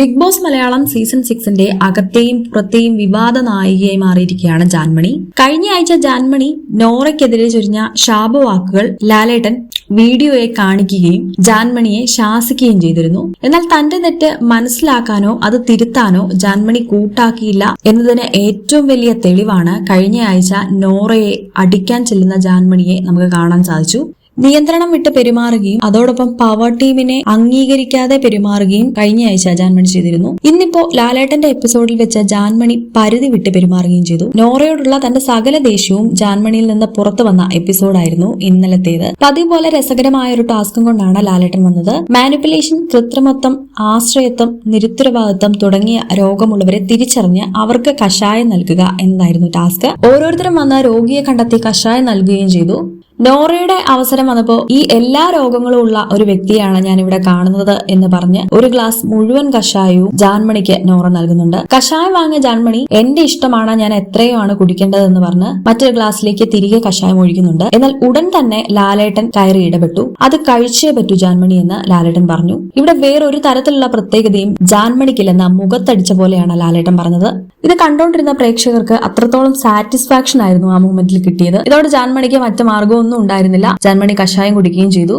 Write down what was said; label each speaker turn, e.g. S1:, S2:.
S1: Big Boss Malayalam season സിക്സിന്റെ അകത്തെയും പുറത്തെയും വിവാദ നായികയായി മാറിയിരിക്കുകയാണ് ജാൻമണി. കഴിഞ്ഞ ആഴ്ച ജാൻമണി നോറയ്ക്കെതിരെ ചൊരിഞ്ഞ ശാപവാക്കുകൾ ലാലേട്ടൻ വീഡിയോയെ കാണിക്കുകയും ജാൻമണിയെ ശാസിക്കുകയും ചെയ്തിരുന്നു. എന്നാൽ തന്റെ നെറ്റ് മനസ്സിലാക്കാനോ അത് തിരുത്താനോ ജാൻമണി കൂട്ടാക്കിയില്ല എന്നതിന് ഏറ്റവും വലിയ തെളിവാണ് കഴിഞ്ഞ ആഴ്ച നോറയെ അടിക്കാൻ ചെല്ലുന്ന ജാൻമണിയെ നമുക്ക് കാണാൻ സാധിച്ചു. നിയന്ത്രണം വിട്ട് പെരുമാറുകയും അതോടൊപ്പം പവർ ടീമിനെ അംഗീകരിക്കാതെ പെരുമാറുകയും കഴിഞ്ഞ ആഴ്ച ജാൻമണി ചെയ്തിരുന്നു. ഇന്നിപ്പോ ലാലേട്ടന്റെ എപ്പിസോഡിൽ വെച്ച ജാൻമണി പരിധി വിട്ട് പെരുമാറുകയും ചെയ്തു. നോറയോടുള്ള തന്റെ സകല ദേഷ്യവും ജാൻമണിയിൽ നിന്ന് പുറത്തു വന്ന എപ്പിസോഡായിരുന്നു ഇന്നലത്തേത്. പതിവ് പോലെ രസകരമായ ഒരു ടാസ്കും കൊണ്ടാണ് ലാലേട്ടൻ വന്നത്. മാനിപ്പുലേഷൻ കൃത്രിമത്വം ആശ്രയത്വം നിരുത്തരവാദിത്വം തുടങ്ങിയ രോഗമുള്ളവരെ തിരിച്ചറിഞ്ഞ് അവർക്ക് കഷായം നൽകുക എന്നതായിരുന്നു ടാസ്ക് ഓരോരുത്തരും വന്ന രോഗിയെ കണ്ടെത്തി കഷായം നൽകുകയും ചെയ്തു. നോറയുടെ അവസരം വന്നപ്പോ ഈ എല്ലാ രോഗങ്ങളും ഉള്ള ഒരു വ്യക്തിയാണ് ഞാൻ ഇവിടെ കാണുന്നത് എന്ന് പറഞ്ഞ് ഒരു ഗ്ലാസ് മുഴുവൻ കഷായവും ജാൻമണിക്ക് നോറ നൽകുന്നുണ്ട്. കഷായം വാങ്ങിയ ജാൻമണി എന്റെ ഇഷ്ടമാണ് ഞാൻ എത്രയോ ആണ് കുടിക്കേണ്ടതെന്ന് പറഞ്ഞ് മറ്റൊരു ഗ്ലാസ്സിലേക്ക് തിരികെ കഷായം ഒഴിക്കുന്നുണ്ട്. എന്നാൽ ഉടൻ തന്നെ ലാലേട്ടൻ കയറി ഇടപെട്ടു. അത് കഴിച്ചേ പറ്റൂ ജാൻമണി എന്ന് ലാലേട്ടൻ പറഞ്ഞു. ഇവിടെ വേറൊരു തരത്തിലുള്ള പ്രത്യേകതയും ജാൻമണിക്കില്ലെന്ന മുഖത്തടിച്ച പോലെയാണ് ലാലേട്ടൻ പറഞ്ഞത്. ഇത് കണ്ടോണ്ടിരുന്ന പ്രേക്ഷകർക്ക് അത്രത്തോളം സാറ്റിസ്ഫാക്ഷൻ ആയിരുന്നു ആ മൂമെന്റിൽ കിട്ടിയത്. ഇതോടെ ജാൻമണിക്ക് മറ്റു മാർഗമൊന്നും ഉണ്ടായിരുന്നില്ല. ജന്മണി കഷായം കുടിക്കുകയും ചെയ്തു.